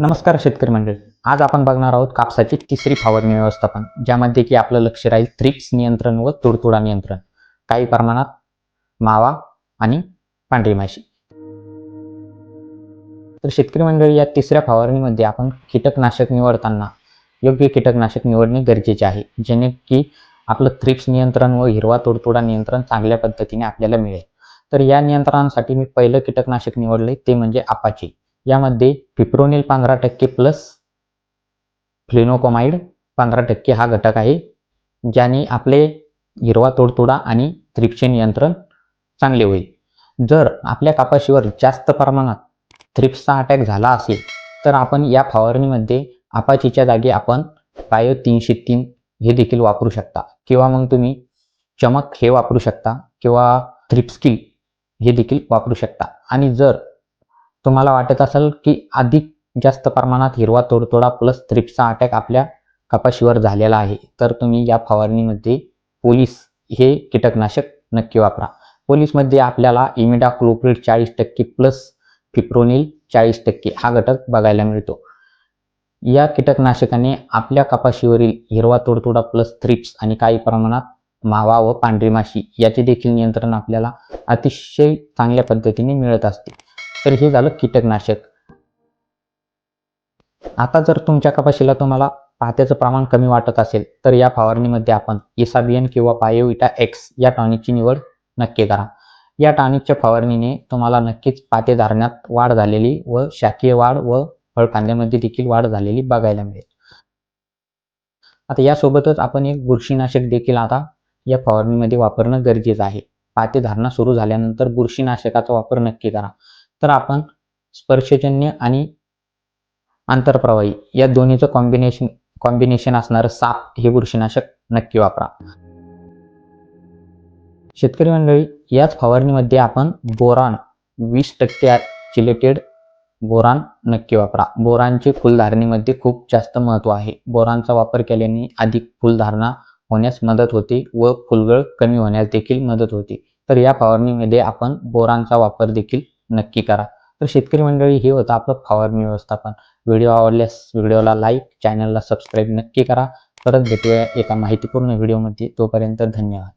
नमस्कार शेतकरी मंडळी. आज आपण बघणार आहोत कापसाची तिसरी फवारणी व्यवस्थापन ज्यामध्ये की आपलं लक्ष राहील थ्रिप्स नियंत्रण व तुडतुडा नियंत्रण. काही प्रमाणात मावा आणि पांढरी माशी. तर शेतकरी मंडळी या तिसऱ्या फवारणीमध्ये आपण कीटकनाशक निवडताना योग्य कीटकनाशक निवडणे गरजेचे आहे जेणे की आपलं थ्रिप्स नियंत्रण व हिरवा तुडतुडा नियंत्रण चांगल्या पद्धतीने आपल्याला मिळेल. तर या नियंत्रणासाठी मी पहिलं कीटकनाशक निवडले ते म्हणजे आपाची. यामध्ये पिप्रोनिल पंधरा टक्के प्लस फ्लिनोकोमाइड पंधरा टक्के हा घटक आहे ज्याने आपले हिरवा तोडतोडा आणि थ्रिप्सचे नियंत्रण चांगले होईल. जर आपल्या कापाशीवर जास्त प्रमाणात थ्रिप्सचा अटॅक झाला असेल तर आपण या फवारणीमध्ये आपाचीच्या जागी आपण बायो तीनशे तीन हे देखील वापरू शकता. किंवा मग तुम्ही चमक हे वापरू शकता किंवा थ्रिप्सकिल हे देखील वापरू शकता. आणि जर तुम्हाला वाटत असेल की अधिक जास्त प्रमाणात हिरवा तोडतोडा प्लस थ्रिप्सचा अटॅक आपल्या कपाशीवर झालेला आहे तर तुम्ही या फवारणीमध्ये पोलीस हे कीटकनाशक नक्की वापरा. पोलीसमध्ये आपल्याला इमिडा क्लोप्रिड चाळीस टक्के प्लस फिप्रोनिल चाळीस टक्के हा घटक बघायला मिळतो. या कीटकनाशकाने आपल्या कपाशीवरील हिरवा तोडतोडा प्लस थ्रिप्स आणि काही प्रमाणात मावा व पांढरी माशी याचे देखील नियंत्रण आपल्याला अतिशय चांगल्या पद्धतीने मिळत असते. तर हे झालं कीटकनाशक. आता जर तुमच्या कपाशीला तुम्हाला पात्याचं प्रमाण कमी वाटत असेल तर या फवारणीमध्ये आपण इसाबियन किंवा बायोविटा एक्स या टॉनिकची निवड नक्की करा. या टॉनिकच्या फवारणीने तुम्हाला नक्कीच पाते धारण्यात वाढ झालेली व शाकीय वाढ व फळकांद्यामध्ये देखील वाढ झालेली बघायला मिळेल. आता यासोबतच आपण एक बुरशीनाशक देखील आता या फवारणीमध्ये वापरणं गरजेचं आहे. पाते धारणा सुरू झाल्यानंतर बुरशीनाशकाचा वापर नक्की करा. तर आपण स्पर्शजन्य आणि आंतरप्रवाही या दोन्हीचं कॉम्बिनेशन कॉम्बिनेशन असणारं साप हे बुरशीनाशक नक्की वापरा. शेतकरी मंडळी याच फवारणीमध्ये आपण बोरान वीस टक्के चिलेटेड बोरान नक्की वापरा. बोरानचे फुलधारणीमध्ये खूप जास्त महत्त्व आहे. बोरानचा वापर केल्याने अधिक फुलधारणा होण्यास मदत होते व फुलगळ कमी होण्यास देखील मदत होते. तर या फवारणीमध्ये आपण बोरांचा वापर देखील नक्की करा. तर शेतकरी मंडळी हे होतं आपलं फवारणी व्यवस्थापन. व्हिडिओ आवडल्यास व्हिडिओला लाईक चॅनलला सबस्क्राईब नक्की करा. परत भेटूया एका माहितीपूर्ण व्हिडिओमध्ये तोपर्यंत धन्यवाद.